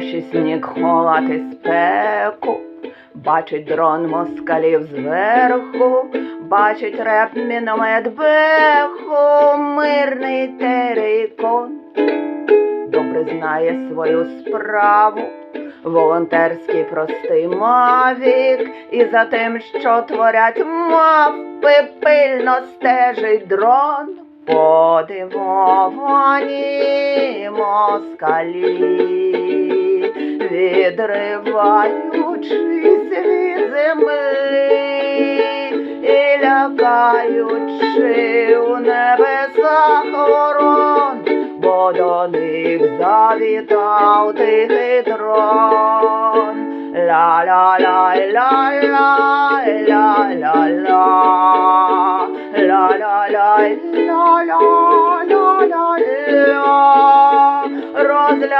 дощі сніг холоти спеку, бачить дрон москалів зверху, бачить реп міномет беху, мирний терикон. Добре знає свою справу, волонтерський простий мавік, і за тим, що творять мавпи, пильно стежить дрон. Подивовані москалі, відриваючись від землі і лякаючи у небесах ворон, бо до них завітав тихий дрон. Ла-ла-ла-ла-ла-ла-ла-ла.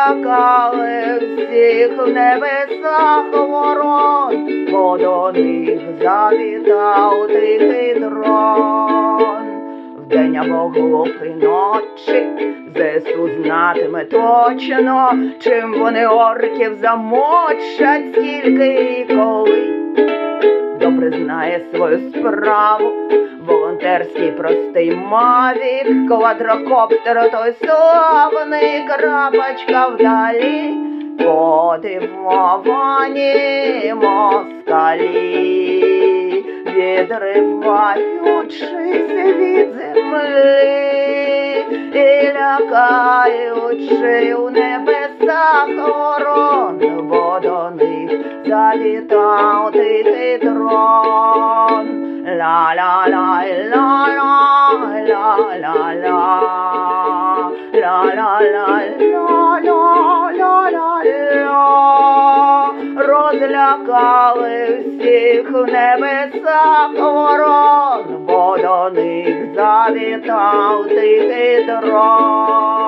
Ла-ла-ла-ла-ла-ла-ла. Всіх в небесах ворон, бо до них завітав тихий дрон. Вдень або глупий ночі ЗСУ знатиме точно, чим вони орків замочать, скільки і коли добре знає свою справу. Волонтерський простий мавік, квадрокоптер той славний крапочка вдалі, подивовані москалі, відриваючись від землі. І лякаючи у небесах завітав ти дрон, Ла-ла-ла, ла-ла, ла-ла-ла, ла-ла-ла, ла-ла-ла-ла-ла, розлякали всіх в небесах ворон, бо до них завітав ти дрон.